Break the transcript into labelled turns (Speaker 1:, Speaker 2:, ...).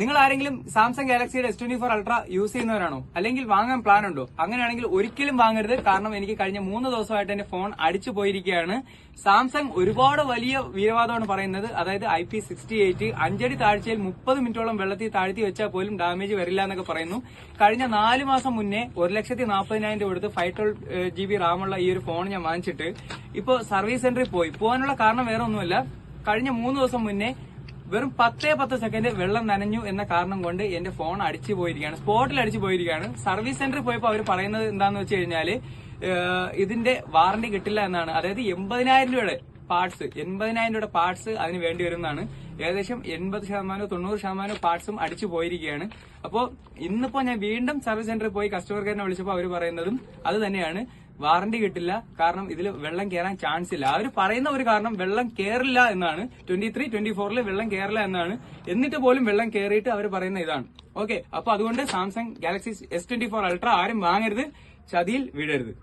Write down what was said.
Speaker 1: നിങ്ങൾ ആരെങ്കിലും Samsung ഗാലക്സിയുടെ S twenty four ultra use ചെയ്യുന്നവരാണോ? അല്ലെങ്കിൽ വാങ്ങാൻ പ്ലാൻ ഉണ്ടോ? അങ്ങനെയാണെങ്കിൽ ഒരിക്കലും വാങ്ങരുത്. കാരണം എനിക്ക് കഴിഞ്ഞ മൂന്ന് ദിവസമായിട്ട് എന്റെ ഫോൺ അടിച്ചു പോയിരിക്കുകയാണ്. സാംസങ് ഒരുപാട് വലിയ വീരവാദമാണ് പറയുന്നത്. അതായത് ഐ പി സിക്സ്റ്റി എയ്റ്റ് അഞ്ചടി താഴ്ചയിൽ മുപ്പത് മിനിറ്റോളം വെള്ളത്തിൽ താഴ്ത്തി വെച്ചാൽ പോലും ഡാമേജ് വരില്ല എന്നൊക്കെ പറയുന്നു. കഴിഞ്ഞ നാല് മാസം മുന്നേ ഒരു ലക്ഷത്തി നാൽപ്പതിനായിരം രൂപ കൊടുത്ത് ഫൈവ് ട്വൽവ് ജി ബി റാമുള്ള ഈ ഒരു ഫോൺ ഞാൻ വാങ്ങിച്ചിട്ട് ഇപ്പോൾ സർവീസ് സെന്ററിൽ പോയി. പോകാനുള്ള കാരണം വേറെ ഒന്നുമല്ല. കഴിഞ്ഞ മൂന്ന് ദിവസം മുന്നേ വെറും പത്തേ പത്ത് സെക്കൻഡ് വെള്ളം നനഞ്ഞു എന്ന കാരണം കൊണ്ട് എന്റെ ഫോൺ അടിച്ചു പോയിരിക്കുകയാണ്. സ്പോട്ടിൽ അടിച്ചു പോയിരിക്കുകയാണ്. സർവീസ് സെന്ററിൽ പോയപ്പോൾ അവർ പറയുന്നത് എന്താന്ന് വെച്ച് കഴിഞ്ഞാൽ ഇതിന്റെ വാറണ്ടി കിട്ടില്ല എന്നാണ്. അതായത് എൺപതിനായിരം രൂപയുടെ പാർട്സ് എൺപതിനായിരം രൂപയുടെ പാർട്സ് അതിന് വേണ്ടി വരുന്നതാണ്. ഏകദേശം എൺപത് ശതമാനവും തൊണ്ണൂറ് ശതമാനവും പാർട്സും അടിച്ചു പോയിരിക്കുകയാണ്. അപ്പോൾ ഇന്നിപ്പോ ഞാൻ വീണ്ടും സർവീസ് സെന്ററിൽ പോയി കസ്റ്റമർ കെയറിനെ വിളിച്ചപ്പോൾ അവർ പറയുന്നതും അത് തന്നെയാണ്. വാറണ്ടി കിട്ടില്ല. കാരണം ഇതിൽ വെള്ളം കയറാൻ ചാൻസ് ഇല്ല. അവർ പറയുന്ന ഒരു കാരണം വെള്ളം കയറില്ല എന്നാണ്. ട്വന്റി ത്രീ ട്വന്റി ഫോറിൽ വെള്ളം കയറില്ല എന്നാണ്. എന്നിട്ട് പോലും വെള്ളം കയറിയിട്ട് അവർ പറയുന്ന ഇതാണ്. ഓക്കെ അപ്പൊ അതുകൊണ്ട് Samsung Galaxy S twenty four ultra ആരും വാങ്ങരുത്. ചതിയിൽ വീഴരുത്